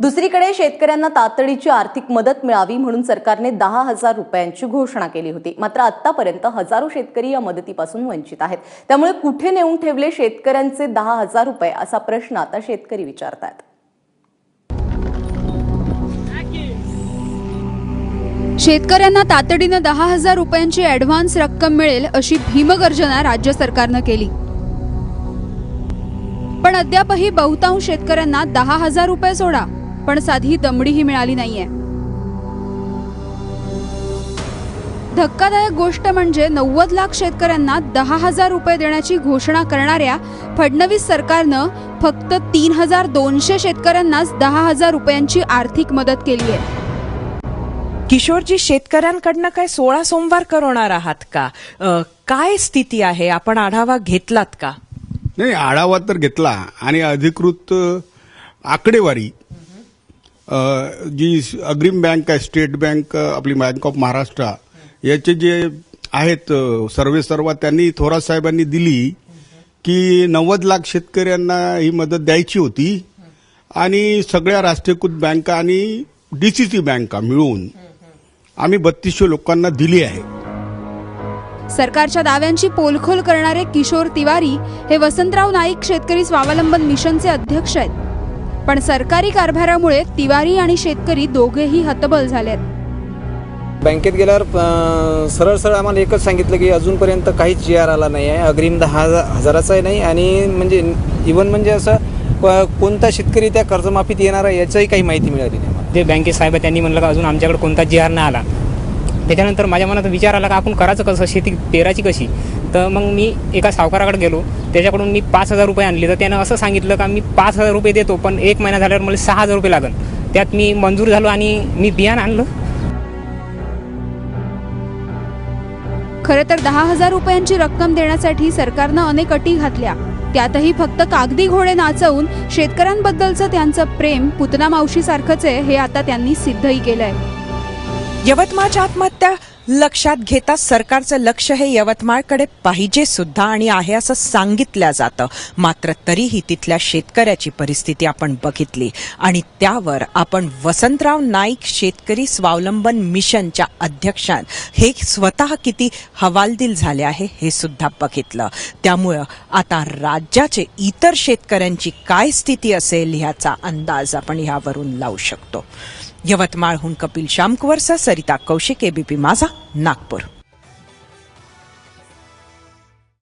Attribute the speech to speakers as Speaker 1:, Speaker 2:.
Speaker 1: दुसरीकडे शेतकऱ्यांना तातडीची आर्थिक मदत मिळावी म्हणून सरकारने दहा हजार रुपयांची घोषणा केली होती. मात्र आतापर्यंत हजारो शेतकरी या मदतीपासून वंचित आहेत. त्यामुळे कुठे नेऊन ठेवले शेतकऱ्यांचे दहा हजार रुपये असा प्रश्न आता शेतकरी विचारतात
Speaker 2: शेतकऱ्यांना तातडीनं दहा हजार रुपयांची ऍडव्हान्स रक्कम मिळेल अशी भीमगर्जना राज्य सरकारनं केली. पण अद्यापही बहुतांश शेतकऱ्यांना दहा हजार रुपये सोडा. पण साधी दमडीही मिळाली नाहीये. धक्कादायक गोष्ट म्हणजे नव्वद लाख शेतकऱ्यांना दहा हजार रुपये देण्याची घोषणा करणाऱ्या फडणवीस सरकारनं फक्त तीन हजार दोनशे शेतकऱ्यांनाच दहा हजार रुपयांची आर्थिक मदत केली आहे
Speaker 3: किशोरजी शेतकऱ्यांकडनं काय सोळा सोमवार करवणार आहात का? काय स्थिती आहे? आपण आढावा घेतलात का?
Speaker 4: नाही आढावा तर घेतला आणि अधिकृत आकडेवारी जी अग्रिम बँक आहे स्टेट बँक आपली बँक ऑफ महाराष्ट्र याचे जे आहेत सर्वे सर्व त्यांनी थोरात साहेबांनी दिली की नव्वद लाख शेतकऱ्यांना ही मदत द्यायची होती आणि सगळ्या राष्ट्रीयकृत बँका आणि डीसीसी बँका मिळून आम्ही बत्तीसशे लोकांना दिली आहे.
Speaker 2: सरकारच्या दाव्यांची पोलखोल करणारे किशोर तिवारी हे वसंतराव नाईक शेतकरी स्वावलंबन मिशनचे अध्यक्ष आहेत. पण सरकारी कारभारामुळे तिवारी आणि शेतकरी दोघेही हतबल झालेत.
Speaker 5: बँकेत गेल्यावर अं, सरळ सरळ आम्हाला एकच सांगितलं की अजूनपर्यंत काहीच जी आर आला नाही आहे. अग्रिम दहा हजार हजाराचाही नाही आणि म्हणजे इवन म्हणजे असं क- कोणता शेतकरी त्या कर्जमाफीत येणार आहे याचंही काही माहिती मिळाली नाही.
Speaker 6: ते बँकेत साहेब त्यांनी म्हणलं का अजून आमच्याकडे कोणता जी आर नाही आला. त्याच्यानंतर माझ्या मनात विचार आला का आपण करायचं कसं? शेती पेरायची कशी? तर मग मी एका सावकाराकडे गेलो. त्याच्याकडून मी पाच हजार रुपये आणले. तर त्यानं असं सांगितलं का मी पाच हजार रुपये देतो पण एक महिना झाल्यावर मला सहा हजार रुपये लागन. त्यात मी मंजूर झालो आणि मी बियाणं आणलं.
Speaker 2: खरं तर दहा हजार रुपयांची रक्कम देण्यासाठी सरकारनं अनेक अटी घातल्या. त्यातही फक्त कागदी घोडे नाचवून शेतकऱ्यांबद्दलचं त्यांचं प्रेम पुतना मावशी सारखंच आहे हे आता त्यांनी सिद्धही केलंय.
Speaker 3: यवतमाळच्या आत्महत्या लक्षात घेता सरकारचं लक्ष हे यवतमाळकडे पाहिजे सुद्धा आणि आहे असं सांगितलं जातं. मात्र तरीही तिथल्या शेतकऱ्याची परिस्थिती आपण बघितली. आणि त्यावर आपण वसंतराव नाईक शेतकरी स्वावलंबन मिशनच्या अध्यक्षां हे स्वतः किती हवालदिल झाले आहे हे सुद्धा बघितलं. त्यामुळं आता राज्याचे इतर शेतकऱ्यांची काय स्थिती असेल ह्याचा अंदाज आपण ह्यावरून लावू शकतो. यवतमाळहून कपिल शामकुवरसह सरिता कौशिक एबीपी माझा नागपूर.